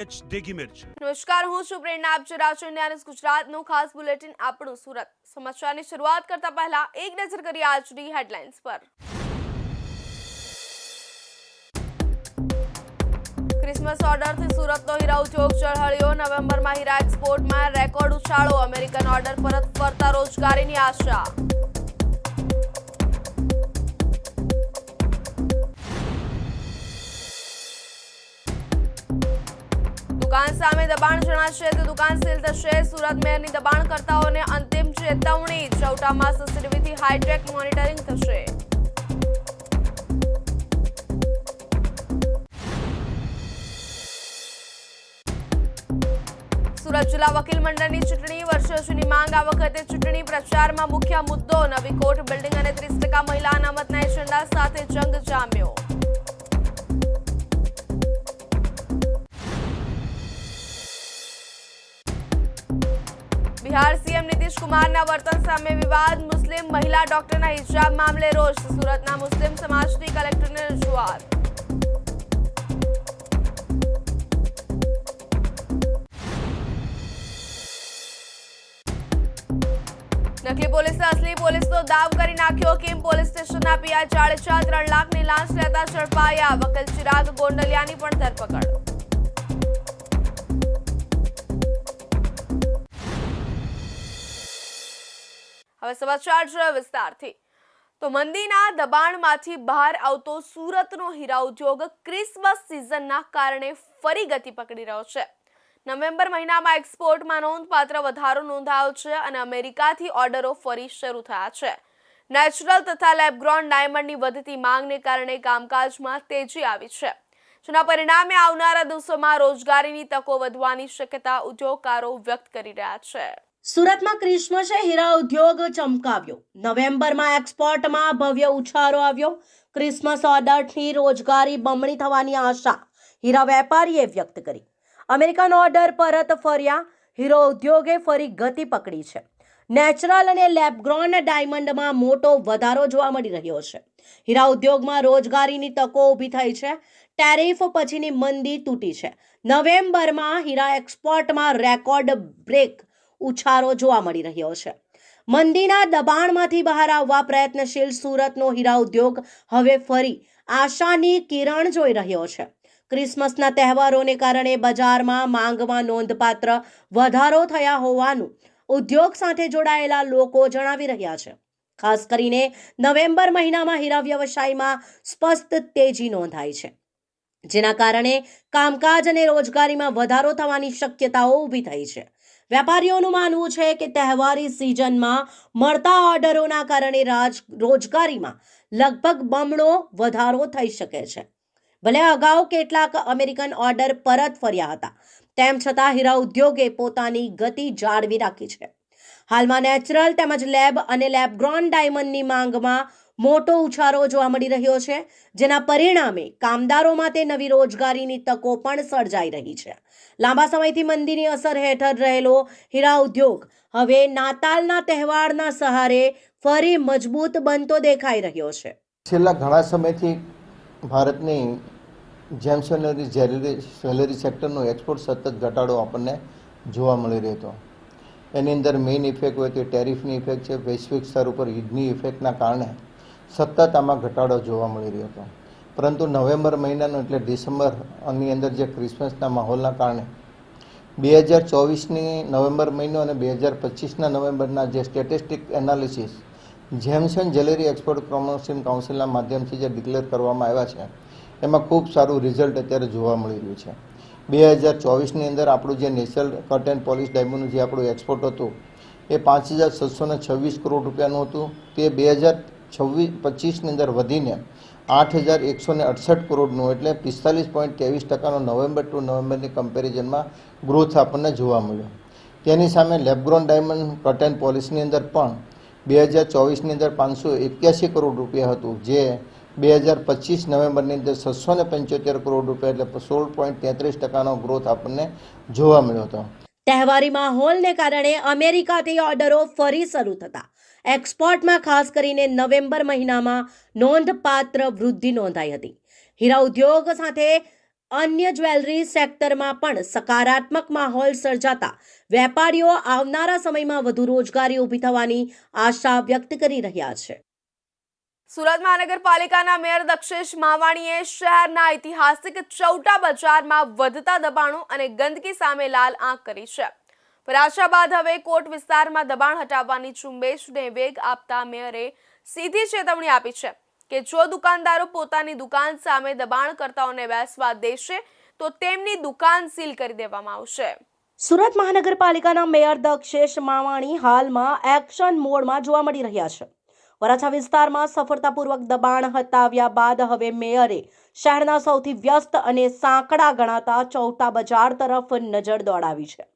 દેગી મિર્ચ નમસ્કાર હું છું પ્રેરણા આપ જોઈ રહ્યા છો ઇન્ડિયા ન્યૂઝ ગુજરાતનું ખાસ બુલેટિન આપણું સુરત સમાચારની શરૂઆત કરતા પહેલા એક નજર કરીએ આજની હેડલાઇન્સ પર ક્રિસમસ ઓર્ડરથી સુરતનો હીરા ઉદ્યોગ ઝળહળ્યો નવેમ્બરમાં હીરા એક્સપોર્ટમાં રેકોર્ડ ઉછાળો અમેરિકન ઓર્ડર પરત ફરતા રોજગારીની આશા દુકાન સામે દબાણ જણાશે. તો દુકાન સીલ થશે. સુરત મેયરની દબાણકર્તાઓને અંતિમ ચેતવણી. ચૌટામાં સીસીટીવીથી હાઈટેક મોનિટરિંગ થશે. સુરત જિલ્લા વકીલ મંડળની ચૂંટણી વર્ષો જૂની માંગ આ વખતે ચૂંટણી પ્રચારમાં મુખ્ય મુદ્દો નવી કોર્ટ, બિલ્ડિંગ અને ત્રીસ ટકા મહિલા અનામતના એજન્ડા સાથે જંગ જામ્યો. નીતિશ કુમારના વર્તન સામે વિવાદ મુસ્લિમ મહિલા ડોક્ટરના હિજાબ મામલે રોષ સુરતના મુસ્લિમ સમાજની કલેક્ટરને રજૂઆત નકલી પોલીસે અસલી પોલીસનો દાવ કરી નાખ્યો કિમ પોલીસ સ્ટેશનના પીઆઈ જાડેજા ત્રણ લાખની લાંચ લેતા ઝડપાયા વકીલ ચિરાગ ગોંડલિયાની પણ ધરપકડ હવે સમાચાર વિસ્તારથી. તો મંદીના દબાણમાંથી બહાર આવતો સુરતનો હીરા ઉદ્યોગ ક્રિસમસ સિઝનના કારણે ફરી ગતિ પકડી રહ્યો છે. નવેમ્બર મહિનામાં એક્સપોર્ટમાં નોંધપાત્ર વધારો નોંધાયો છે અને અમેરિકાથી ઓર્ડરો ફરી શરૂ થયા છે. નેચરલ તથા લેબગ્રોન ડાયમંડની વધતી માંગને કારણે કામકાજમાં તેજી આવી છે. જેના પરિણામે આવનારા દિવસોમાં રોજગારીની તકો વધવાની શક્યતા ઉદ્યોગકારો વ્યક્ત કરી રહ્યા છે. સુરતમાં ક્રિસમસે હીરા ઉદ્યોગ ચમકાવ્યો. નવેમ્બરમાં એક્સપોર્ટમાં ભવ્ય ઉછાળો આવ્યો. ક્રિસમસ ઓર્ડરથી રોજગારી બમણી થવાની આશા હીરા વેપારીએ વ્યક્ત કરી. અમેરિકન ઓર્ડર પરત ફર્યા. હીરો ઉદ્યોગે ફરી ગતિ પકડી છે. નેચરલ અને લેબગ્રોન ડાયમંડમાં મોટો વધારો જોવા મળી રહ્યો છે. હીરા ઉદ્યોગમાં રોજગારીની તકો ઊભી થઈ છે. ટેરિફ પછીની મંદી તૂટી છે. નવેમ્બરમાં હીરા એક્સપોર્ટમાં રેકોર્ડ બ્રેક ઉછાળો જોવા મળી રહ્યો છે. મંદીના દબાણમાંથી બહાર આવવા પ્રયત્નશીલ સુરતનો હીરા ઉદ્યોગ હવે ફરી આશાની કિરણ જોઈ રહ્યો છે. ક્રિસમસના તહેવારોને કારણે બજારમાં માંગમાં નોંધપાત્ર વધારો થયા હોવાનું ઉદ્યોગ સાથે જોડાયેલા લોકો જણાવી રહ્યા છે. ખાસ કરીને નવેમ્બર મહિનામાં હીરા વ્યવસાયમાં સ્પષ્ટ તેજી નોંધાઈ છે. જેના કારણે કામકાજ અને રોજગારીમાં વધારો થવાની શક્યતાઓ ઊભી થઈ છે. વેપારીઓનું માનવું છે કે તહેવારી સિઝનમાં મળતા ઓર્ડરોના કારણે રાજ રોજગારીમાં લગભગ બમણો વધારો થઈ શકે છે. ભલે અગાઉ કેટલાક અમેરિકન ઓર્ડર પરત ફર્યા હતા, તેમ છતાં હીરા ઉદ્યોગે પોતાની ગતિ જાળવી રાખી છે. હાલમાં નેચરલ તેમજ લેબ અને લેબગ્રોન ડાયમંડની માંગમાં મોટો ઉછારો જોવા મળી રહ્યો છે, જેના પરિણામે કામદારો માટે નવી રોજગારીની તકો પણ સર્જાઈ રહી છે. લાંબા સમયથી મંદીની અસર હેઠળ રહેલો હીરા ઉદ્યોગ. હવે નાતાલના તહેવારના સહારે ફરી મજબૂત બનતો દેખાઈ રહ્યો છે. છેલ્લા ઘણા સમયથી ભારતની જેમ સેલરી જ્વેલરી જ્વેલરી સેક્ટરનો એક્સપોર્ટ સતત ઘટાડો આપણને જોવા મળી રહ્યો હતો એની અંદર મેઇન ઇફેક્ટ હોય તે ટેરિફની ઇફેક્ટ છે, વૈશ્વિક સ્તર ઉપર યુદ્ધની ઇફેક્ટના કારણે સતત આમાં ઘટાડો જોવા મળી રહ્યો હતો. પરંતુ નવેમ્બર મહિનાનો એટલે ડિસેમ્બરની અંદર જે ક્રિસમસના માહોલના કારણે બે હજાર ચોવીસની નવેમ્બર મહિનો અને બે હજાર પચીસના નવેમ્બરના જે statistic analysis gems and jewellery export promotion કાઉન્સિલના માધ્યમથી જે ડિક્લેર કરવામાં આવ્યા છે, એમાં ખૂબ સારું રિઝલ્ટ અત્યારે જોવા મળી રહ્યું છે. બે હજાર ચોવીસની અંદર આપણું જે નેચરલ કટ એન્ડ પોલિશ ડાયમંડનું જે આપણું એક્સપોર્ટ હતું, એ પાંચ હજાર છવ્વીસ કરોડ રૂપિયાનું હતું. તે બે હજાર છવ્વીસ પચીસની અંદર વધીને આઠ હજાર એકસો અડસઠ કરોડનું એટલે પિસ્તાલીસ પોઈન્ટ ત્રેવીસ ટકાનો નવેમ્બર ટુ નવેમ્બરની કમ્પેરિઝનમાં ગ્રોથ આપણને જોવા મળ્યો. તેની સામે લેબગ્રોન ડાયમંડ કટેન પોલિસીની અંદર પણ બે હજાર ચોવીસની અંદર પાંચસો એક્યાસી કરોડ રૂપિયા હતું, જે બે હજાર પચીસ નવેમ્બરની અંદર છસો ને પંચોતેર કરોડ રૂપિયા એટલે સોળ પોઈન્ટ તેત્રીસ ટકાનો ગ્રોથ આપણને જોવા મળ્યો હતો. તહેવારી માહોલને કારણે અમેરિકાથી ઓર્ડરો ફરી શરૂ થતા. એક્સપોર્ટમાં ખાસ કરીને નવેમ્બર મહિનામાં નોંધપાત્ર વૃદ્ધિ નોંધાઈ હતી. હીરા ઉદ્યોગ સાથે અન્ય જ્વેલરી સેક્ટરમાં પણ સકારાત્મક માહોલ સર્જાતા વેપારીઓ આવનારા સમયમાં વધુ રોજગારી ઊભી થવાની આશા વ્યક્ત કરી રહ્યા છે. સુરત મહાનગરપાલિકાના મેયર દક્ષેશ માવાણીએ શહેરના ઐતિહાસિક ચૌટા બજારમાં વધતા દબાણો અને ગંદકી સામે લાલ આંખ કરી છે. વરાછા બાદ હવે કોટ વિસ્તારમાં દબાણ હટાવવાની ઝુંબેશને વેગ આપતા મેયરે સીધી ચેતવણી આપી છે કે જો દુકાનદારો પોતાની દુકાન સામે દબાણકર્તાઓને બેસવા દેશે, તો તેમની દુકાન સીલ કરી દેવામાં આવશે. સુરત મહાનગરપાલિકાના મેયર દક્ષેશ માવાણી હાલમાં એક્શન મોડમાં જોવા મળી રહ્યા છે. વરાછા વિસ્તારમાં સફળતાપૂર્વક દબાણ હટાવ્યા બાદ હવે મેયરે શહેરના સૌથી વ્યસ્ત અને સાંકડા ગણાતા ચૌટા બજાર તરફ નજર દોડાવી છે.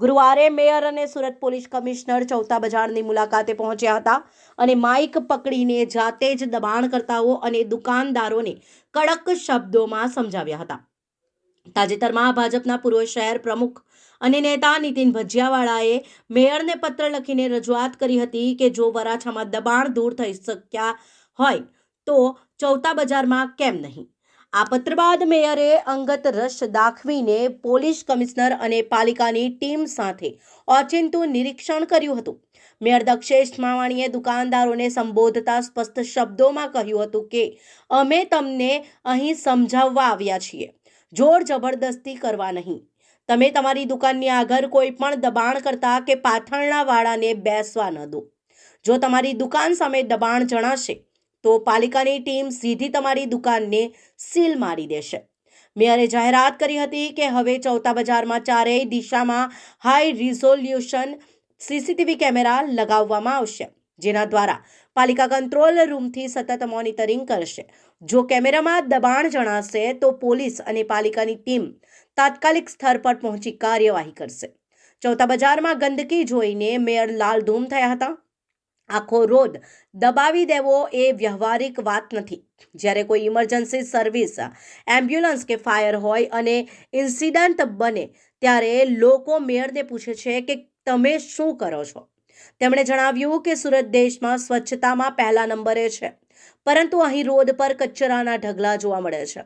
ગુરુવારે મેયર અને સુરત પોલીસ કમિશનર ચૌતા બજારની મુલાકાતે પહોંચ્યા હતા અને માઇક પકડીને જાતે જ દબાણકર્તાઓ અને દુકાનદારોને કડક શબ્દોમાં સમજાવ્યા હતા. તાજેતરમાં ભાજપના પૂર્વ શહેર પ્રમુખ અને નેતા નીતિન ભજીયાવાળાએ મેયરને પત્ર લખીને રજૂઆત કરી હતી કે જો વરાછામાં દબાણ દૂર થઈ શક્યા હોય તો ચૌતા બજારમાં કેમ નહીં? આ પત્ર બાદ મેયરે અંગત રસ દાખવીને પોલીસ કમિશનર અને પાલિકાની ટીમ સાથે ઓચિંતું નિરીક્ષણ કર્યું હતું. મેયર દક્ષેશ માવાણીએ દુકાનદારોને સંબોધતા સ્પષ્ટ શબ્દોમાં કહ્યું હતું કે, અમે તમને અહીં સમજાવવા આવ્યા છીએ. જોર જબરદસ્તી કરવા નહીં. તમે તમારી દુકાનની આગળ કોઈ પણ દબાણ કરતા કે પાથરણા વાળાને બેસવા ન દો. જો તમારી દુકાન સામે દબાણ જણાશે તો પાલિકાની ટીમ સીધી તમારી દુકાનને સીલ મારી દેશે. મેયરે જાહેરાત કરી હતી કે હવે ચૌથા બજારમાં ચારેય દિશામાં હાઈ રિઝોલ્યુશન સીસીટીવી કેમેરા લગાવવામાં આવશે, જેના દ્વારા પાલિકા કંટ્રોલ રૂમથી સતત મોનિટરિંગ કરશે. જો કેમેરામાં દબાણ જણાશે તો પોલીસ અને પાલિકાની ટીમ તાત્કાલિક સ્થળ પર પહોંચી કાર્યવાહી કરશે. ચૌથા બજારમાં ગંદકી જોઈને મેયર લાલધૂમ થયા હતા. આખો રોડ દબાવી દેવો એ વ્યવહારિક વાત નથી. જ્યારે કોઈ ઇમરજન્સી સર્વિસ એમ્બ્યુલન્સ કે ફાયર હોય અને ઇન્સિડન્ટ બને, ત્યારે લોકો મેયરને પૂછે છે કે તમે શું કરો છો? તેમણે જણાવ્યું કે સુરત દેશમાં સ્વચ્છતામાં પહેલા નંબરે છે, પરંતુ અહીં રોડ પર કચરાના ઢગલા જોવા મળે છે.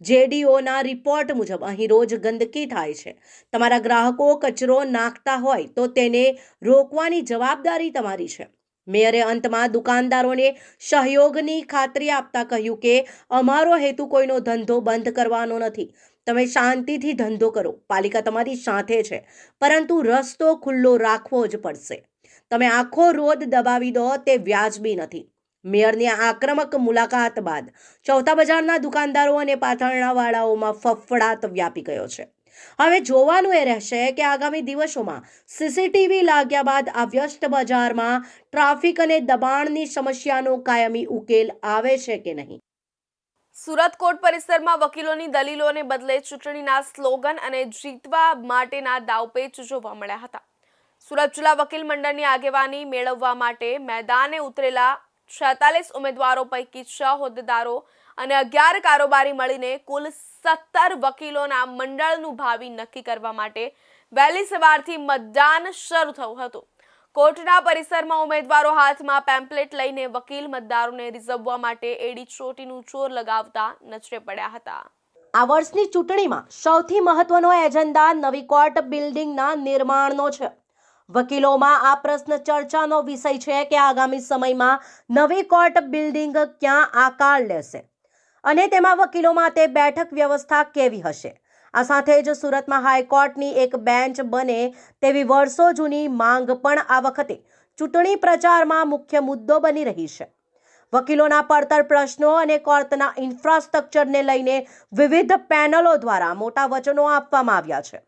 જેડીઓના રિપોર્ટ મુજબ અહીં રોજ ગંદકી થાય છે. તમારા ગ્રાહકો કચરો નાખતા હોય તો તેને રોકવાની જવાબદારી તમારી છે. મેયરે અંતમાં દુકાનદારોને સહયોગની ખાતરી આપતા કહ્યું કે, અમારો હેતુ કોઈનો ધંધો બંધ કરવાનો નથી. તમે શાંતિથી ધંધો કરો. પાલિકા તમારી સાથે છે. પરંતુ રસ્તો ખુલ્લો રાખવો જ પડશે. તમે આખો રોડ દબાવી દો, તે વ્યાજબી નથી. મેયરની આક્રમક મુલાકાત બાદ ચૌથા બજારના દુકાનદારો અને પાથરણાવાળાઓમાં ફફડાટ વ્યાપી ગયો છે. હવે જોવાનું એ રહેશે કે આગામી દિવસોમાં સીસીટીવી લાગ્યા બાદ આ વ્યસ્ત બજારમાં ટ્રાફિક અને દબાણની સમસ્યાનો કાયમી ઉકેલ આવે છે કે નહીં? સુરત કોર્ટ પરિસરમાં વકીલોની દલીલોને બદલે ચૂંટણીના સ્લોગન અને જીતવા માટેના દાવપેચ જોવા મળ્યા હતા. સુરત જિલ્લા વકીલ મંડળની આગેવાની મેળવવા માટે મેદાને ઉતરેલા છેતાલીસ ઉમેદવારો પૈકી છ હોદ્દેદારો અને અગિયાર કારોબારી મળીને કુલ સત્તર વકીલોના મંડળનું ભાવિ નક્કી કરવા માટે વહેલી સવારથી મતદાન શરૂ થયું હતું. કોર્ટના પરિસરમાં ઉમેદવારો હાથમાં પેમ્પલેટ લઈને વકીલ મતદારોને રીઝવવા માટે એડી ચોટીનું ચોર લગાવતા નજરે પડ્યા હતા. આ વર્ષની ચૂંટણીમાં સૌથી મહત્વનો એજન્ડા નવી કોર્ટ બિલ્ડિંગના નિર્માણનો છે. વકીલોમાં આ પ્રશ્ન ચર્ચાનો વિષય છે કે આગામી સમયમાં નવી કોર્ટ બિલ્ડિંગ ક્યાં આકાર લેશે? અને તેમાં વકીલો માટે બેઠક વ્યવસ્થા કેવી હશે? આ સાથે જ સુરતમાં હાઈકોર્ટની એક બેન્ચ બને તેવી વર્ષો જૂની માંગ પણ આ વખતે ચૂંટણી પ્રચારમાં મુખ્ય મુદ્દો બની રહી છે. વકીલોના પડતર પ્રશ્નો અને કોર્ટના ઇન્ફ્રાસ્ટ્રક્ચરને લઈને વિવિધ પેનલો દ્વારા મોટા વચનો આપવામાં આવ્યા છે.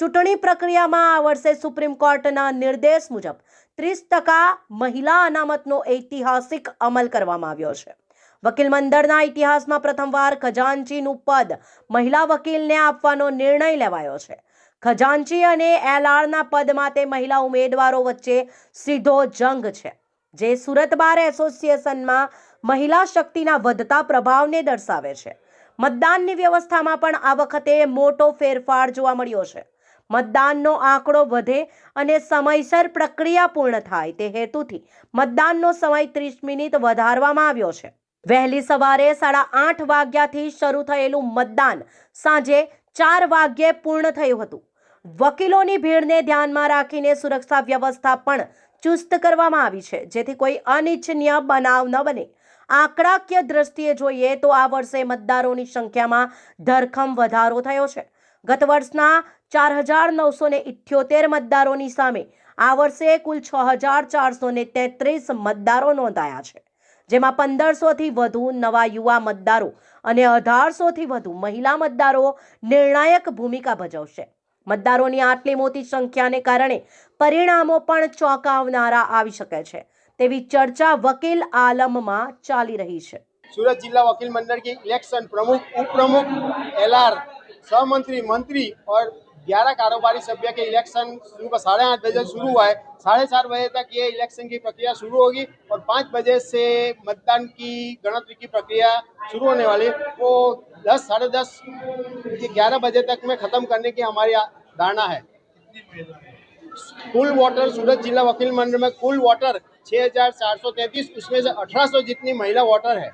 ચૂંટણી પ્રક્રિયામાં આ વર્ષે સુપ્રીમ કોર્ટના નિર્દેશ મુજબ ત્રીસ ટકા મહિલા અનામતનો ઐતિહાસિક અમલ કરવામાં આવ્યો છે. વકીલ મંડળના ઇતિહાસમાં પ્રથમવાર ખજાનચીનું પદ મહિલા વકીલને આપવાનો નિર્ણય લેવાયો છે. ખજાનચી અને એલઆરના પદ માટે મહિલા ઉમેદવારો વચ્ચે સીધો જંગ છે, જે સુરત બાર એસોસિએશનમાં મહિલા શક્તિના વધતા પ્રભાવને દર્શાવે છે. મતદાનની વ્યવસ્થામાં પણ આ વખતે મોટો ફેરફાર જોવા મળ્યો છે. મતદાનનો આંકડો વધે અને સમયસર પ્રક્રિયા પૂર્ણ થાય તે હેતુથી મતદાનનો સમય ત્રીસ મિનિટ વધારવામાં આવ્યો છે. વહેલી સવારે સાડા આઠ વાગ્યાથી શરૂ થયેલું મતદાન સાંજે ચાર વાગ્યે પૂર્ણ થયું હતું. વકીલોની ભીડને ધ્યાનમાં રાખીને સુરક્ષા વ્યવસ્થા પણ ચુસ્ત કરવામાં આવી છે, જેથી કોઈ અનિચ્છનીય બનાવ ન બને. આંકડાકીય દ્રષ્ટિએ જોઈએ તો આ વર્ષે મતદારોની સંખ્યામાં ધરખમ વધારો થયો છે. ગત વર્ષના ચાર હજાર નવસો ને ઇઠ્યોતેર મતદારોની સામે આ વર્ષે કુલ છ હજાર ચારસો ને તેત્રીસ મતદારો નોંધાયા છે. જેમાં પંદરસોથી વધુ નવા યુવા મતદારો અને અઢારસોથી વધુ મહિલા મતદારો નિર્ણાયક ભૂમિકા ભજવશે. મતદારોની આટલી મોટી સંખ્યાને કારણે પરિણામો પણ ચોંકાવનારા આવી શકે છે. તેવી ચર્ચા વકીલ આલમમાં ચાલી રહી છે. સુરત જિલ્લા વકીલ મંડળ કે ઇલેક્શન પ્રમુખ, ઉપપ્રમુખ, એલઆર, સહમંત્રી, મંત્રી और 11 कारोबारी सभ्य के इलेक्शन सुबह साढ़े आठ बजे शुरू हुआ है। साढ़े चार बजे तक ये इलेक्शन की प्रक्रिया शुरू होगी और पाँच बजे से मतदान की गणतरी की प्रक्रिया शुरू होने वाली वो दस साढ़े दस ग्यारह बजे तक में ख़त्म करने की हमारी धारणा है। कुल वोटर सूरत जिला वकील मंडल में कुल वोटर छः हज़ार चार सौ तैंतीस उसमें से अठारह सौ जितनी महिला वोटर है।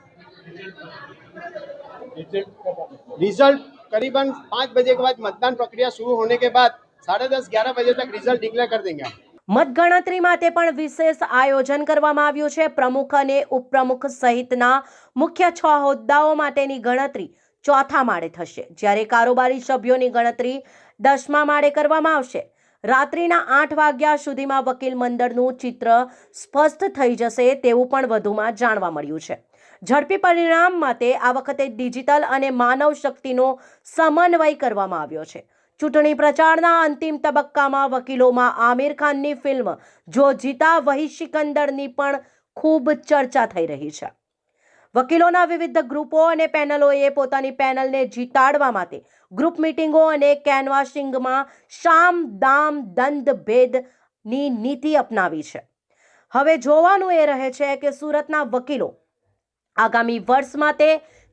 रिज़ल्ट करीबन पाँच बजे के बाद मतदान प्रक्रिया शुरू होने के बाद साढ़े दस ग्यारह बजे तक रिजल्ट डिक्लेयर कर देंगे हम મતગણતરી માટે પણ વિશેષ આયોજન કરવામાં આવ્યું છે પ્રમુખ અને ઉપપ્રમુખ સહિતના મુખ્ય છ હોદ્દાઓ માટેની ગણતરી ચોથા માળે થશે જ્યારે કારોબારી સભ્યોની ગણતરી દસમા માળે કરવામાં આવશે રાત્રિના આઠ વાગ્યા સુધીમાં વકીલ મંડળનું ચિત્ર સ્પષ્ટ થઈ જશે તેવું પણ વધુમાં જાણવા મળ્યું છે ઝડપી પરિણામ માટે આ વખતે ડિજિટલ અને માનવ શક્તિનો સમન્વય કરવામાં આવ્યો છે. ચૂંટણી પ્રચારના અંતિમ તબક્કામાં વકીલોમાં આમિર ખાનની ફિલ્મ જો જીતા વહી સિકંદરની પણ ખૂબ ચર્ચા થઈ રહી છે. વકીલોના વિવિધ ગ્રુપો અને પેનલોએ પોતાની પેનલને જીતાડવા માટે ગ્રુપ મિટિંગો અને કેનવાસિંગમાં શામ, દામ દંડ ભેદની નીતિ અપનાવી છે. હવે જોવાનું એ રહે છે કે સુરતના વકીલો આગામી વર્ષમાં તે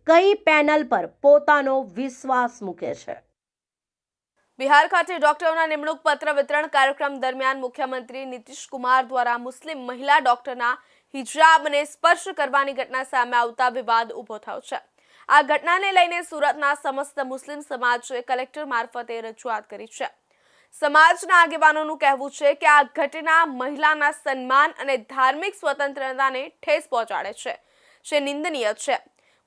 કઈ પેનલ પર પોતાનો વિશ્વાસ મૂકે છે? બિહાર ખાતે ડોક્ટરોના નિમણૂક પત્ર વિતરણ કાર્યક્રમ દરમિયાન મુખ્યમંત્રી નીતિશ કુમાર દ્વારા મુસ્લિમ મહિલા ડોક્ટરના હિજાબને સ્પર્શ કરવાની ઘટના સામે આવતા વિવાદ ઊભો થયો છે. આ ઘટનાને લઈને સુરતના સમસ્ત મુસ્લિમ સમાજે કલેક્ટર મારફતે રજૂઆત કરી છે. સમાજના આગેવાનોનું કહેવું છે કે આ ઘટના મહિલાના સન્માન અને ધાર્મિક સ્વતંત્રતાને ઠેસ પહોંચાડે છે. જે નિંદનીય છે.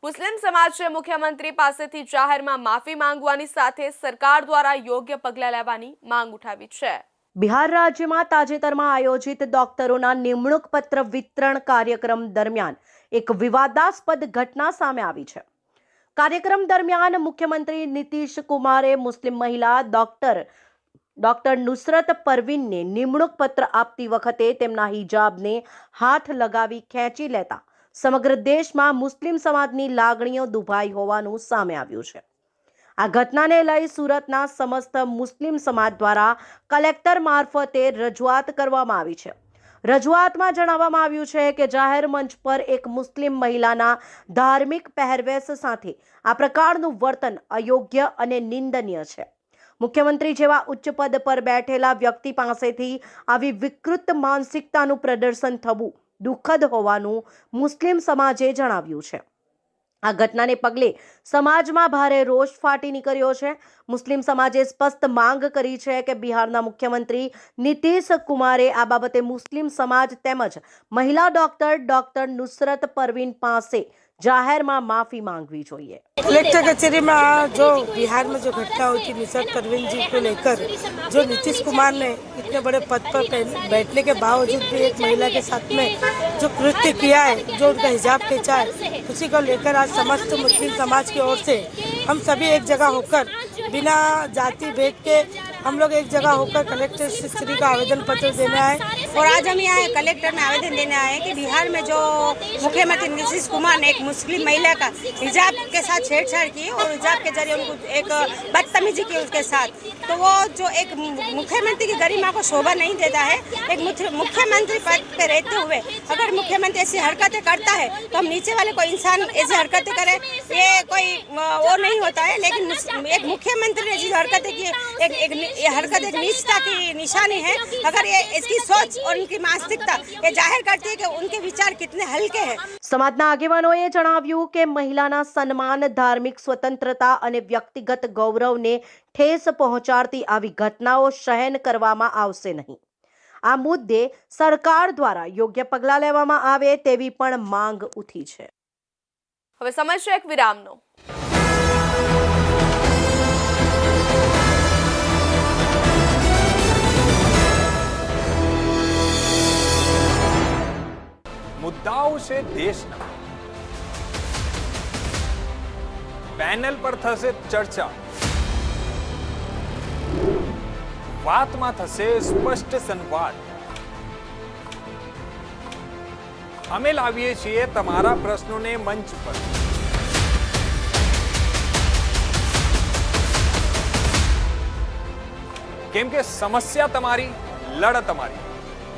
મુસ્લિમ સમાજે મુખ્યમંત્રી પાસેથી જાહેરમાં માફી માંગવાની સાથે સરકાર દ્વારા યોગ્ય પગલાં લેવાની માંગ ઉઠાવી છે. બિહાર રાજ્યમાં તાજેતરમાં આયોજિત ડોક્ટરોના નિમણૂક પત્ર વિતરણ કાર્યક્રમ દરમિયાન એક વિવાદાસ્પદ ઘટના સામે આવી છે. કાર્યક્રમ દરમિયાન મુખ્યમંત્રી નીતિશ કુમારે મુસ્લિમ મહિલા ડોક્ટર ડોક્ટર નુસરત પરવીનને નિમણૂક પત્ર આપતી વખતે તેમના હિજાબને હાથ લગાવી ખેંચી લેતા સમગ્ર દેશમાં મુસ્લિમ સમાજની લાગણીઓ દુભાઈ હોવાનું સામે આવ્યું છે. આ ઘટનાને લઈ સુરતના સમસ્ત મુસ્લિમ સમાજ દ્વારા કલેક્ટર મારફતે રજૂઆત કરવામાં આવી છે. રજૂઆતમાં જણાવવામાં આવ્યું છે કે જાહેર મંચ પર એક મુસ્લિમ મહિલાના ધાર્મિક પહેરવેશ સાથે આ પ્રકારનું વર્તન અયોગ્ય અને નિંદનીય છે. મુખ્યમંત્રી જેવા ઉચ્ચ પદ પર બેઠેલા વ્યક્તિ પાસેથી આવી વિકૃત માનસિકતાનું પ્રદર્શન થવું દુઃખદ હોવાનું મુસ્લિમ સમાજે જણાવ્યું છે. આ ઘટનાને પગલે સમાજમાં ભારે રોષ ફાટી નીકળ્યો છે. મુસ્લિમ સમાજે સ્પષ્ટ માંગ કરી છે કે બિહારના મુખ્યમંત્રી નીતિશ કુમારે આ બાબતે મુસ્લિમ સમાજ તેમજ મહિલા ડોક્ટર ડોક્ટર નુસરત પરવીન પાસે જાહેરમાં માફી માંગવી જોઈએ कलेक्टर कचहरी में आज जो बिहार में जो घटना हुई थी निसरत परवीन जी को लेकर जो नीतीश कुमार ने इतने बड़े पद पर पहन- बैठने के बावजूद भी एक महिला के साथ में जो कृत्य किया है जो उनका हिजाब खींचा है उसी को लेकर आज समस्त मुस्लिम समाज की ओर से हम सभी एक जगह होकर बिना जाति भेद के हम लोग एक जगह होकर कलेक्टर श्री का आवेदन पत्र देने आए और आज हम यहाँ कलेक्टर में आवेदन देने आए हैं कि बिहार में जो मुख्यमंत्री नीतीश कुमार ने एक मुस्लिम महिला का हिजाब के साथ छेड़छाड़ की और हिजाब के ज़रिए उनको एक बदतमीजी की उसके साथ तो वो जो एक मुख्यमंत्री की गरिमा को शोभा नहीं देता है एक मुख्यमंत्री पद पर रहते हुए अगर मुख्यमंत्री ऐसी हरकतें करता है तो हम नीचे वाले कोई इंसान ऐसी हरकतें करे ये कोई वो नहीं होता है लेकिन एक मुख्यमंत्री ने जिस हरकतें की एक, एक ये हरकत एक नीचता की निशानी है अगर ये इसकी सोच और इनकी मानसिकता ये जाहिर करती है कि उनके विचार कितने हल्के हैं સમાજના આગેવાનોએ જણાવ્યું કે મહિલાના સન્માન ધાર્મિક સ્વતંત્રતા અને વ્યક્તિગત ગૌરવને ઠેસ પહોંચાડતી આવી ઘટનાઓ સહન કરવામાં આવશે નહીં આ મુદ્દે સરકાર દ્વારા યોગ્ય પગલાં લેવામાં આવે તેવી પણ માંગ ઉઠી છે હવે સમય છે એક વિરામનો મુદ્દાઓ છે દેશના પેનલ પર થશે ચર્ચા વાતમાં થશે સ્પષ્ટ સંવાદ અમે લાવીએ છીએ તમારા પ્રશ્નોને મંચ પર કેમ કે સમસ્યા તમારી લડત તમારી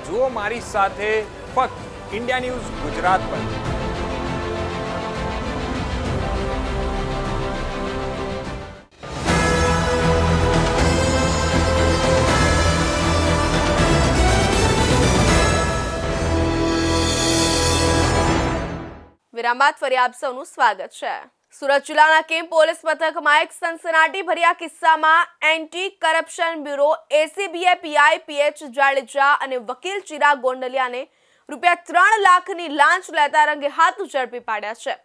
જુઓ મારી સાથે ફક્ત ઇન્ડિયા ન્યૂઝ ગુજરાત પર. વિરામ બાદ ફરી આપ સૌનું સ્વાગત છે. સુરત જિલ્લાના કેમ પોલીસ મથકમાં એક સનસનાટી ભર્યા કિસ્સામાં એન્ટી કરપ્શન બ્યુરો એસીબીએ પીઆઈ પીએચ જાડેજા અને વકીલ ચિરાગ ગોંડલિયાને રૂપિયા ત્રણ લાખની લાંચ લેતા રંગે હાથ ઝડપી પાડ્યા છે.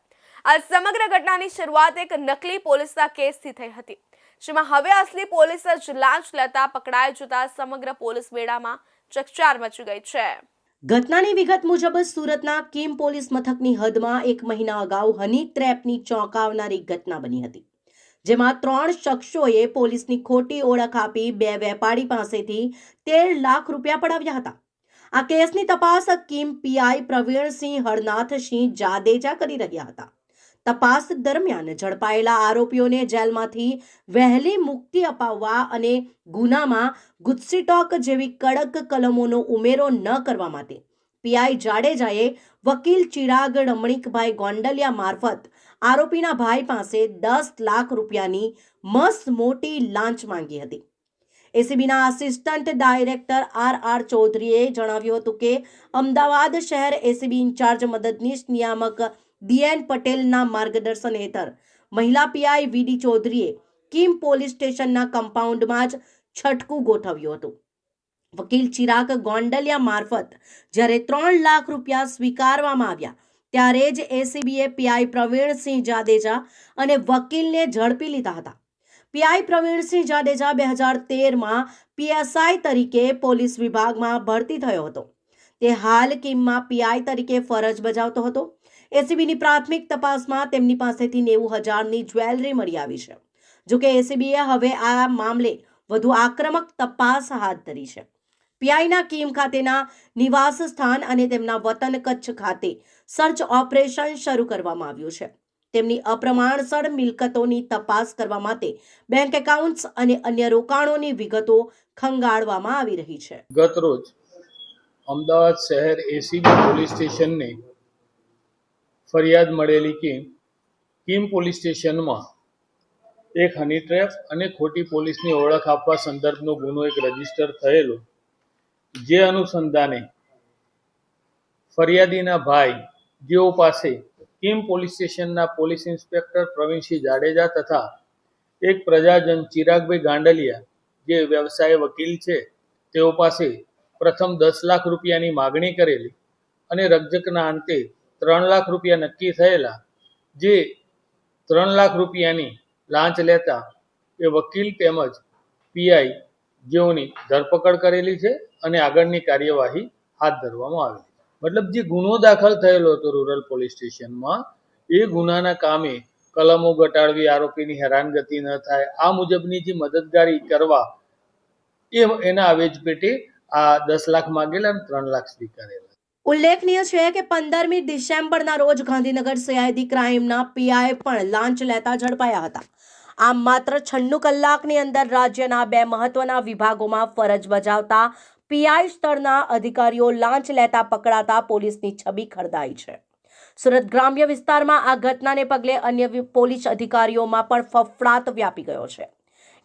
આ સમગ્ર ઘટનાની શરૂઆત એક નકલી પોલીસના કેસથી થઈ હતી, જેમાં હવે અસલી પોલીસ જ લાંચ લેતા પકડાઈ જતા સમગ્ર પોલીસ બેડામાં ચકચાર મચી ગઈ છે. ઘટનાની વિગત મુજબ સુરતના કિમ પોલીસ મથકની હદમાં એક મહિના અગાઉ હની ટ્રેપની ચોંકાવનારી ઘટના બની હતી, જેમાં ત્રણ શખ્સોએ પોલીસની ખોટી ઓળખ આપી બે વેપારી પાસેથી તેર લાખ રૂપિયા પડાવ્યા હતા. આ કેસની તપાસ કિમ પીઆઈ પ્રવીણસિંહ હરનાથસિંહ જાડેજા કરી રહ્યા હતા. તપાસ દરમિયાન ઝડપાયેલા આરોપીઓને જેલમાંથી વહેલી મુક્તિ અપાવવા અને ગુનામાં ગુસ્સીટોક જેવી કડક કલમોનો ઉમેરો ન કરવા માટે પીઆઈ જાડેજાએ વકીલ ચિરાગ રમણીકભાઈ ગોંડલિયા મારફત આરોપીના ભાઈ પાસે દસ લાખ રૂપિયાની મસ મોટી લાંચ માંગી હતી. એસીબીના આસિસ્ટન્ટ ડાયરેક્ટર આર આર ચૌધરીએ જણાવ્યું હતું કે, અમદાવાદ શહેર એસીબી ઇન્ચાર્જ મદદનીશ નિયામક ડીએન પટેલના માર્ગદર્શન હેઠળ મહિલા પીઆઈ વીડી ચૌધરીએ કિમ પોલીસ સ્ટેશનના કમ્પાઉન્ડમાં જ છટકું ગોઠવ્યું હતું. વકીલ ચિરાગ ગોંડલિયા મારફત જ્યારે ત્રણ લાખ રૂપિયા સ્વીકારવામાં આવ્યા, ત્યારે જ એસીબીએ પીઆઈ પ્રવીણસિંહ જાડેજા અને વકીલને ઝડપી લીધા હતા. પીઆઈ પ્રવીણસિંહ જાડેજા બે હજાર તેરમાં પીએસઆઈ તરીકે પોલીસ વિભાગમાં ભરતી થયો હતો. તે હાલ કિમમાં પીઆઈ તરીકે ફરજ બજાવતો હતો. એસીબીની પ્રાથમિક તપાસમાં તેમની પાસેથી નેવું હજારની જ્વેલરી મળી આવી છે. જોકે એસીબીએ હવે આ મામલે વધુ આક્રમક તપાસ હાથ ધરી છે. પીઆઈના કીમ ખાતેના નિવાસ સ્થાન અને તેમના વતન કચ્છ ખાતે સર્ચ ઓપરેશન શરૂ કરવામાં આવ્યું છે. તેમની અપ્રમાણસર મિલકતોની તપાસ કરવા માટે બેંક એકાઉન્ટ્સ અને અન્ય રોકાણોની વિગતો ખંગાળવામાં આવી રહી છે. ગત રોજ અમદાવાદ શહેર એસીબી પોલીસ સ્ટેશનને ફરિયાદ મળેલી કે કિમ પોલીસ સ્ટેશનમાં એક હની ટ્રેપ અને ખોટી પોલીસની ઓળખ આપવા સંદર્ભનો ગુનો એક રજિસ્ટર થયેલો, જે અનુસંધાને ફરિયાદીના ભાઈ જેઓ પાસે કિમ પોલીસ સ્ટેશનના પોલીસ ઇન્સ્પેક્ટર પ્રવીણસિંહ જાડેજા તથા એક પ્રજાજન ચિરાગભાઈ ગાંડલિયા, જે વ્યવસાય વકીલ છે, તેઓ પાસે પ્રથમ દસ લાખ રૂપિયાની માગણી કરેલી અને રક્ષકના અંતે ત્રણ લાખ રૂપિયા નક્કી થયેલા, જે ત્રણ લાખ રૂપિયાની લાંચ લેતા એ વકીલ તેમજ પીઆઈ જેઓની ધરપકડ કરેલી છે અને આગળની કાર્યવાહી હાથ ધરવામાં આવેલી મતલબ જે ગુનો દાખલ થયેલો હતો રૂરલ પોલીસ સ્ટેશનમાં, એ ગુનાના કામે કલમો ઘટાડવી આરોપીની હેરાનગતિ ન થાય, આ મુજબની જે મદદગારી કરવા, એ એના આવેજ પેટે આ દસ લાખ માંગેલા અને ત્રણ લાખ સ્વીકારેલા ઉલ્લેખનીય છે કે પંદરમી ડિસેમ્બરના રોજ ગાંધીનગર સીઆઈડી ક્રાઇમના પીઆઈ પણ લાંચ લેતા ઝડપાયા હતા. આમ માત્ર છન્નું કલાકની અંદર રાજ્યના બે મહત્વના વિભાગોમાં ફરજ બજાવતા પીઆઈ સ્તરના અધિકારીઓ લાંચ લેતા પકડાતા પોલીસની છબી ખરદાઈ છે. સુરત ગ્રામ્ય વિસ્તારમાં આ ઘટનાને પગલે અન્ય પોલીસ અધિકારીઓમાં પણ ફફડાટ વ્યાપી ગયો છે.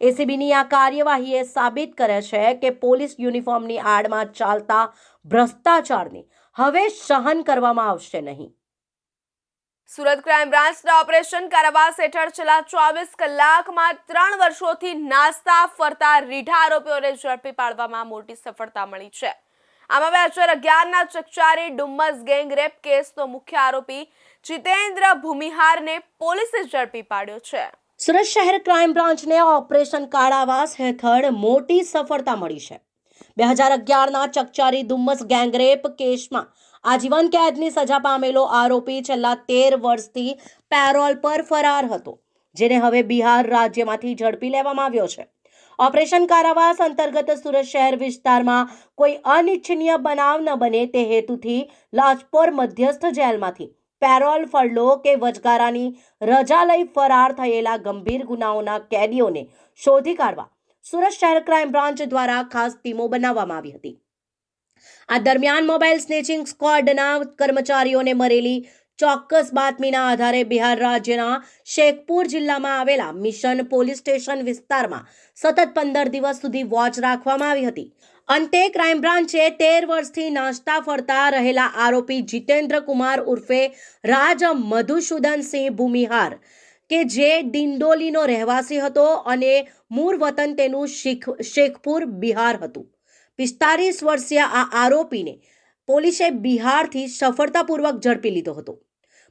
એસીબીની આ કાર્યવાહીએ સાબિત કરે છે કે પોલીસ યુનિફોર્મની આડમાં ચાલતા ભ્રષ્ટાચારને હવે સહન કરવામાં આવશે નહીં. સુરત ક્રાઇમ બ્રાન્ચના ઓપરેશન કારાવાસ હેઠળ છેલ્લા ચોવીસ કલાકમાં ત્રણ વર્ષોથી નાસ્તા, ફરતા, રીઢા આરોપીઓને ઝડપી પાડવામાં મોટી સફળતા મળી છે. આમાં બે અગિયારના ચકચારી ડુમ્મસ ગેંગ રેપ કેસનો મુખ્ય આરોપી જીતેન્દ્ર ભૂમિહારને પોલીસે ઝડપી પાડ્યો છે. સુરત શહેર ક્રાઇમ બ્રાન્ચને ઓપરેશન કાળાવાસ હેઠળ મોટી સફળતા મળી છે. બે હજાર અગિયારના ચકચારી ડુમ્મસ ગેંગરેપ કેસમાં આજીવન કેદની સજા પામેલો આરોપી છેલ્લા તેર વર્ષથી પેરોલ પર ફરાર હતો, જેને હવે બિહાર રાજ્યમાંથી ઝડપી લેવામાં આવ્યો છે. ઓપરેશન કારાવાસ અંતર્ગત સુરત શહેર વિસ્તારમાં કોઈ અનિચ્છનીય બનાવ ન બને તે હેતુથી લાજપોર મધ્યસ્થ જેલમાંથી પેરોલ, ફળલો કે વચગારાની રજા લઈ ફરાર થયેલા ગંભીર ગુનાઓના કેદીઓને શોધી કાઢવા સુરત શહેર ક્રાઇમ બ્રાન્ચ દ્વારા ખાસ ટીમો બનાવવામાં આવી હતી. આ દરમિયાન મોબાઈલ સ્નેચિંગ સ્ક્વોડના કર્મચારીઓને મળેલી ચોક્કસ બાતમીના આધારે બિહાર રાજ્યના શેખપુર જિલ્લામાં આવેલા મિશન પોલીસ સ્ટેશન વિસ્તારમાં સતત પંદર દિવસ સુધી વોચ રાખવામાં આવી હતી. અંતે ક્રાઇમ બ્રાન્ચે તેર વર્ષથી નાસ્તા ફરતા રહેલા આરોપી જીતેન્દ્ર કુમાર ઉર્ફે રાજ મધુસૂદનસિંહ ભૂમિહાર, કે જે ડિંડોલીનો રહેવાસી હતો અને મૂળ વતન તેનું શીખ, શેખપુર બિહાર હતું. પિસ્તાલીસ વર્ષીય આ આરોપીને પોલીસે બિહારથી સફળતાપૂર્વક ઝડપી લીધો હતો.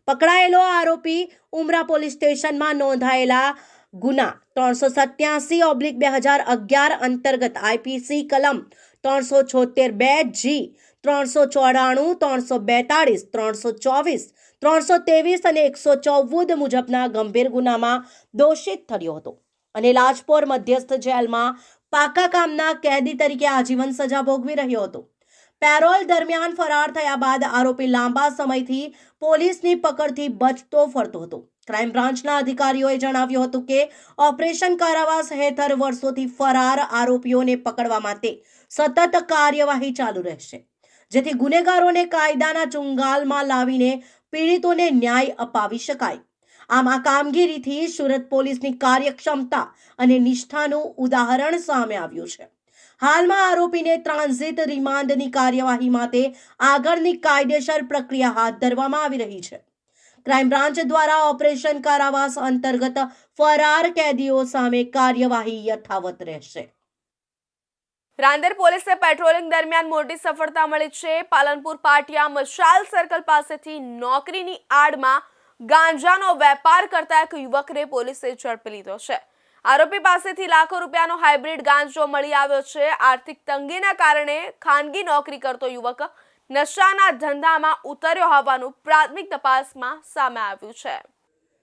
પકડાયેલો આરોપી ઉમરા પોલીસ સ્ટેશનમાં નોંધાયેલા ગુના ત્રણસો સત્યાસી ઓબ્લિક બે હજાર અગિયાર અંતર્ગત આઈપીસી કલમ ત્રણસો છોતેર બે જી ત્રણસો ચોરાણું, ત્રણસો બેતાળીસ, ત્રણસો ચોવીસ, ત્રણસો ત્રેવીસ અને એકસો ચૌદ મુજબના ગંભીર ગુનામાં દોષિત થયો હતો અને લાજપોર મધ્યસ્થ જેલમાં પાકા કામના કેદી તરીકે આજીવન સજા ભોગવી રહ્યો હતો. પેરોલ દરમિયાન ફરાર થયા બાદ આરોપી લાંબા સમયથી પોલીસની પકડથી બચતો ફરતો હતો. ક્રાઇમ બ્રાન્ચના અધિકારીઓએ જણાવ્યું હતું કે, ઓપરેશન કારાવાસ હેઠળ વર્ષોથી ફરાર આરોપીઓને પકડવા માટે સતત કાર્યવાહી ચાલુ રહેશે, જેથી ગુનેગારોને કાયદાના ચુંગાલમાં લાવીને પીડિતોને ન્યાય અપાવી શકાય. આમ આ કામગીરીથી સુરત પોલીસની કાર્યક્ષમતા અને નિષ્ઠાનું ઉદાહરણ સામે આવ્યું છે. હાલમાં આરોપીને ટ્રાન્ઝિટ રિમાન્ડની કાર્યવાહી માટે આગળની કાયદેસર પ્રક્રિયા હાથ ધરવામાં આવી રહી છે. ક્રાઇમ બ્રાન્ચ દ્વારા ઓપરેશન કારાવાસ અંતર્ગત ફરાર કેદીઓ સામે કાર્યવાહી યથાવત રહેશે. રાંદેર પોલીસે પેટ્રોલિંગ દરમિયાન મોટી સફળતા મળી છે. પાલનપુર પાટિયા મશાલ સર્કલ પાસેથી નોકરીની આડમાં ગાંજાનો વેપાર કરતા એક યુવકને પોલીસે ઝડપી લીધો છે. આરોપી પાસેથી લાખો રૂપિયાનો હાઇબ્રિડ ગાંજો મળી આવ્યો છે. આર્થિક તંગીના કારણે ખાનગી નોકરી કરતો યુવક નશાના ધંધામાં ઉતર્યો હોવાનું પ્રાથમિક તપાસમાં સામે આવ્યું છે.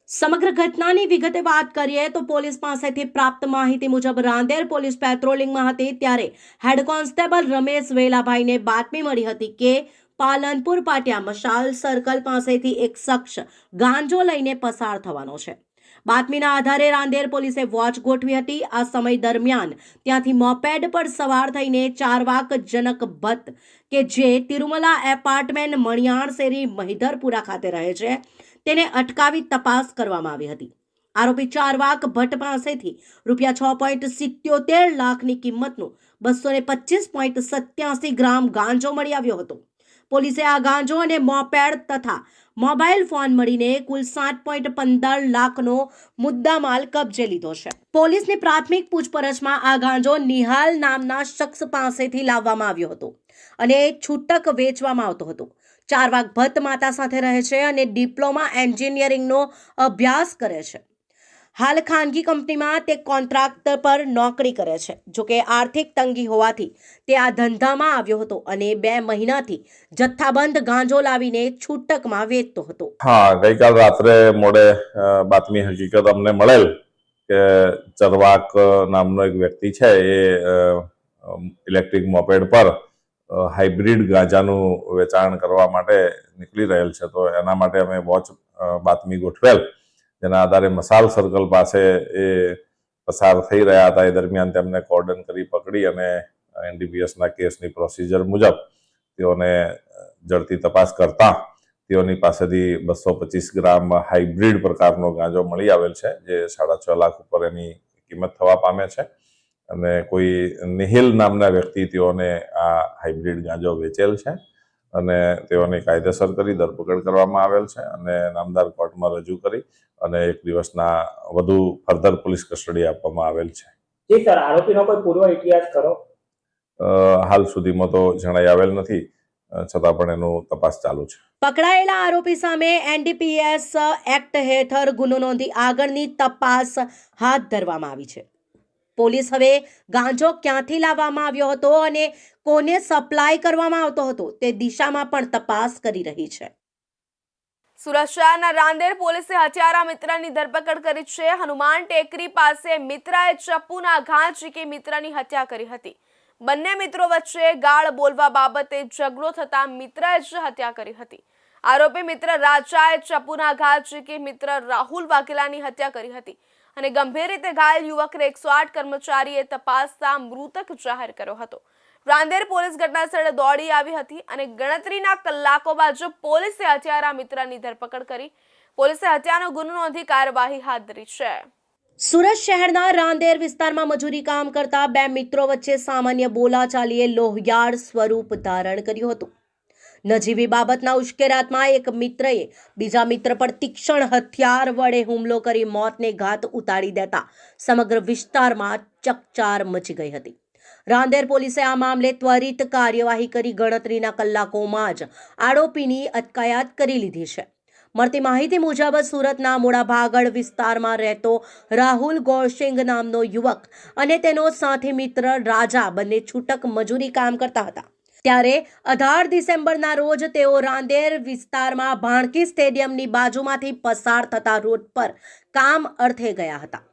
સમગ્ર ઘટનાની વિગતે વાત કરીએ તો પોલીસ પાસેથી પ્રાપ્ત માહિતી મુજબ રાંદેર પોલીસ પેટ્રોલિંગમાં હતી ત્યારે હેડ કોન્સ્ટેબલ રમેશ વેલાભાઈને બાતમી મળી હતી કે પાલનપુર પાટિયા મશાલ સર્કલ પાસેથી એક શખ્સ ગાંજો લઈને પસાર થવાનો છે. બાતમીના આધારે રાંદેર પોલીસે વોચ ગોઠવી હતી. આ સમય દરમિયાન ત્યાંથી મોપેડ પર સવાર થઈને ચારવાક જનક ભટ્ટ કે જે તિરુમલા એપાર્ટમેન્ટ મણિયાણ શેરી મહિધરપુરા ખાતે રહે છે, તેને અટકાવી તપાસ કરવામાં આવી હતી. આરોપી ચારવાક ભટ્ટ પાસેથી રૂપિયા છ પોઈન્ટ સિત્યોતેર લાખની કિંમતનું બસો ને પચીસ પોઈન્ટ સત્યાસી ગ્રામ ગાંજો મળી આવ્યો હતો. પોલીસે આ ગાંજો અને મોપેડ તથા મોબાઈલ ફોન મળીને કુલ સાત પોઈન્ટ પંદર લાખનો મુદ્દામાલ કબજે લીધો છે. પોલીસની પ્રાથમિક પૂછપરછમાં આ ગાંજો નિહાલ નામના શખ્સ પાસેથી લાવવામાં આવ્યો હતો અને છૂટક વેચવામાં આવતો હતો. ચાર વાગ ભટ્ટ માતા સાથે રહે છે અને ડિપ્લોમા એન્જિનિયરિંગનો અભ્યાસ કરે છે. હાલ ખાનગી કંપનીમાં તે કોન્ટ્રાક્ટર પર નોકરી કરે છે. જોકે આર્થિક તંગી હોવાથી તે આ ધંધામાં આવ્યો હતો અને બે મહિનાથી જથ્થાબંધ ગાંજો લાવીને છૂટકમાં વેચતો હતો. હા, ગઈકાલ રાત્રે મોડે બાતમી હકીકત અમને મળેલ કે ચરવાક નામનો એક વ્યક્તિ છે એ ઇલેક્ટ્રિક મોપેડ પર હાઇબ્રિડ ગાંજાનું વેચાણ કરવા માટે નીકળી રહેલ છે. તો એના માટે અમે વોચ બાતમી ગોઠવેલ. જેના આધારે મસાલ સર્કલ પાસે એ પસાર થઈ રહ્યા હતા. એ દરમિયાન તેમને કોર્ડન કરી પકડી અને એનડીપીએસના કેસની પ્રોસિજર મુજબ તેઓને ઝડપી તપાસ કરતા તેઓની પાસેથી બસો પચીસ ગ્રામ હાઇબ્રિડ પ્રકારનો ગાંજો મળી આવેલ છે, જે સાડા છ લાખ ઉપર એની કિંમત થવા પામે છે. અને કોઈ નિહિલ નામના વ્યક્તિ તેઓને આ હાઇબ્રિડ ગાંજો વેચેલ છે. અને તેઓની કાયદેસર કરી ધરપકડ કરવામાં આવેલ છે અને નામદાર કોર્ટમાં રજૂ કરી અને એક દિવસના વધુ ફર્ધર પોલીસ કસ્ટડી આપવામાં આવેલ છે. જી સર આરોપીનો કોઈ પૂર્વ ઇતિહાસ ખરો? હાલ સુધીમાં તો જણાઈ આવેલ નથી છતાં પણ એનું તપાસ ચાલુ છે. પકડાયેલા આરોપી સામે એનડીપીએસ એક્ટ હેઠળ ગુનો નોંધી આગળની તપાસ હાથ ધરવામાં આવી છે. પોલીસ હવે ગાંજો ક્યાંથી લાવવામાં આવ્યો હતો અને કોને સપ્લાય કરવામાં આવતો હતો તે દિશામાં પણ તપાસ કરી રહી છે. સુરત શહેરના રાંદેર પોલીસે હત્યારા મિત્રની ધરપકડ કરી છે. હનુમાન ટેકરી પાસે મિત્રાએ ચપ્પુના ઘા ચીકી મિત્રની હત્યા કરી હતી. બંને મિત્રો વચ્ચે ગાળ બોલવા બાબતે ઝઘડો થતા મિત્રએ જ હત્યા કરી હતી. આરોપી મિત્ર રાજાએ ચપ્પુના ઘા ચીકી મિત્ર રાહુલ વાઘેલાની હત્યા કરી હતી. અને ગંભીર રીતે ઘાયલ યુવકને એકસો આઠ કર્મચારીએ તપાસતા મૃતક જાહેર કર્યો હતો. રાંદેર પોલીસ ઘટનાસ્થળે દોડી આવી હતી અને ગણતરીના કલાકો બાદ પોલીસે હત્યારા મિત્રની ધરપકડ કરી. પોલીસે હત્યાનો ગુનો નોંધી કાર્યવાહી હાથ ધરી છે. સુરત શહેરના રાંદેર વિસ્તારમાં મજૂરી કામ કરતા બે મિત્રો વચ્ચે સામાન્ય બોલાચાલીએ લોહિયાળ સ્વરૂપ ધારણ કર્યું હતું. નજીવી બાબતના ઉશ્કેરાતમાં એક મિત્રએ બીજા મિત્ર પર તીક્ષણ હથિયાર વડે હુમલો કરી મોતને ઘાત ઉતારી દેતા સમગ્ર વિસ્તારમાં ચકચાર મચી ગઈ હતી. રાંદેર પોલીસે આ મામલે ત્વરિત કાર્યવાહી કરી ગણતરીના કલાકોમાં જ આરોપીની અટકાયત કરી લીધી છે. મળતી માહિતી મુજબ સુરતના મોડાભાગળ વિસ્તારમાં રહેતો રાહુલ ગોરસિંગ નામનો યુવક અને તેનો સાથી મિત્ર રાજા બંને છૂટક મજૂરી કામ કરતા હતા. ત્યારે અઢાર ડિસેમ્બરના રોજ તેઓ રાંદેર વિસ્તારમાં ભાણકી સ્ટેડિયમની બાજુમાંથી પસાર થતા રોડ પર કામ અર્થે ગયા હતા.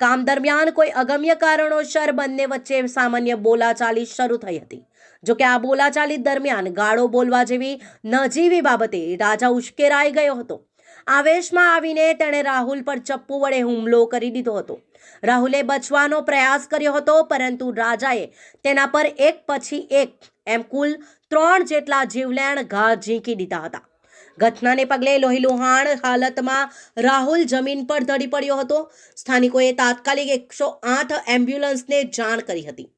કામ દરમિયાન કોઈ અગમ્ય કારણોસર બંને વચ્ચે સામાન્ય બોલાચાલી શરૂ થઈ હતી. જોકે આ બોલાચાલી દરમિયાન ગાળો બોલવા જેવી નજીવી બાબતે રાજા ઉશ્કેરાઈ ગયો હતો. આવેશમાં આવીને તેણે રાહુલ પર ચપ્પુ વડે હુમલો કરી દીધો હતો. રાહુલે બચવાનો પ્રયાસ કર્યો હતો, પરંતુ રાજાએ તેના પર એક પછી એક એમ કુલ ત્રણ જેટલા જીવલેણ ઘા ઝીંકી દીધા હતા. ઘટનાને પગલે લોહીલુહાણ હાલતમાં રાહુલ જમીન પર ધડી પડ્યો હતો. સ્થાનિકોએ તાત્કાલિક એકસો આઠ એમ્બ્યુલન્સને જાણ કરી હતી.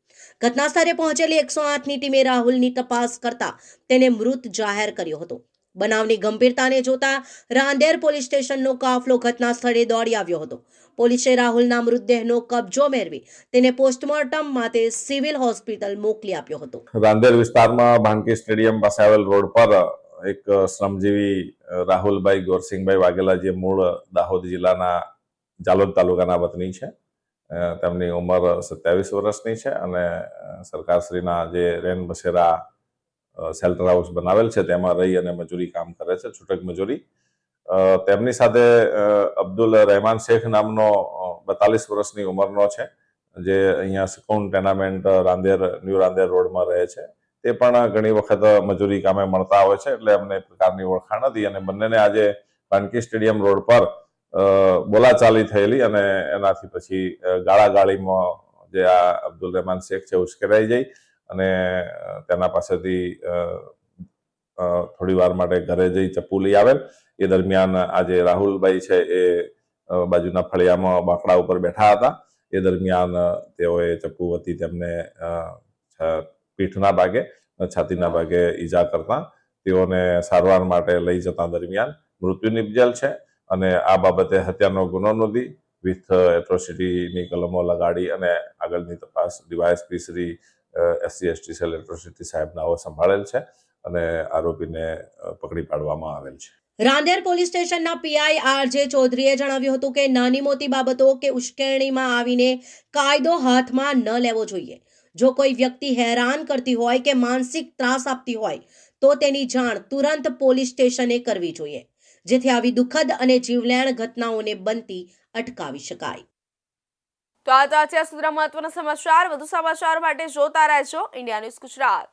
ઘટના સ્થળે પહોંચેલી એકસો આઠની ટીમે રાહુલની તપાસ કરતા તેને મૃત જાહેર કર્યો હતો. બનાવની ગંભીરતાને જોતા રાંદેર પોલીસ સ્ટેશનનો કાફલો ઘટના સ્થળે દોડી આવ્યો હતો. પોલીસે રાહુલના મૃતદેહનો કબજો મેળવી તેને પોસ્ટમોર્ટમ માટે સિવિલ હોસ્પિટલ મોકલી આપ્યો હતો. રાંદેર વિસ્તારમાં ભાનકી સ્ટેડિયમ પાસે આવેલ રોડ પર એક શ્રમજીવી રાહુલભાઈ ગોરસિંહભાઈ વાઘેલા જે મૂળ દાહોદ જિલ્લાના જાલોદ તાલુકાના વતની છે. તેમની ઉંમર સત્યાવીસ વર્ષની છે અને સરકારશ્રીના જે રેન બસેરા શેલ્ટર હાઉસ બનાવેલ છે, તેમાં રહી અને મજૂરી કામ કરે છે, છૂટક મજૂરી. તેમની સાથે અબ્દુલ રહેમાન શેખ નામનો બતાલીસ વર્ષની ઉંમરનો છે, જે અહીંયા સિકોન ટેનામેન્ટ, રાંદેર, ન્યૂ રાંદેર રોડમાં રહે છે. તે પણ ઘણી વખત મજૂરી કામે મળતા હોય છે, એટલે અમને પ્રકારની ઓળખાણ હતી અને બંનેને આજે વાનકી સ્ટેડિયમ રોડ પર બોલાચાલી થયેલી અને એનાથી પછી ગાળાગાળીમાં જે આ અબ્દુલ રહેમાન શેખ છે, ઉશ્કેરાઈ જઈ અને તેના પાસેથી થોડી વાર માટે ઘરે જઈ ચપ્પુ લઈ આવેલ. એ દરમિયાન આજે રાહુલભાઈ છે એ બાજુના ફળિયામાં બાંકડા ઉપર બેઠા હતા. એ દરમિયાન તેઓએ ચપ્પુ વતી તેમને પીઠના ભાગે છાતીના ભાગે ઈજા કરતા તેઓને સારવાર માટે લઈ જતા દરમિયાન મૃત્યુ નિપજેલ છે અને આ બાબતે હત્યાનો ગુનો નોંધી વિથ એટ્રોસિટીની કલમો લગાડી અને આગળની તપાસ DYSP Shri SC, ST cell atrocity સાહેબનાઓ સંભાળેલ છે અને આરોપીને પકડી પાડવામાં આવેલ છે. રાંદેર પોલીસ સ્ટેશનના પીઆઈ આરજે ચૌધરીએ જણાવ્યું હતું કે નાની મોટી બાબતો કે ઉશ્કેરણીમાં આવીને કાયદો હાથમાં ન લેવો જોઈએ. જો કોઈ વ્યક્તિ હેરાન કરતી હોય કે માનસિક ત્રાસ આપતી હોય, તો તેની જાણ તુરંત પોલીસ સ્ટેશને કરવી જોઈએ, જેથી આવી દુઃખદ અને જીવલેણ ઘટનાઓને બનતી અટકાવી શકાય. તો આ તો અત્યાર સુધીના સમાચાર. વધુ સમાચાર માટે જોતા રહેજો. India news Gujarat.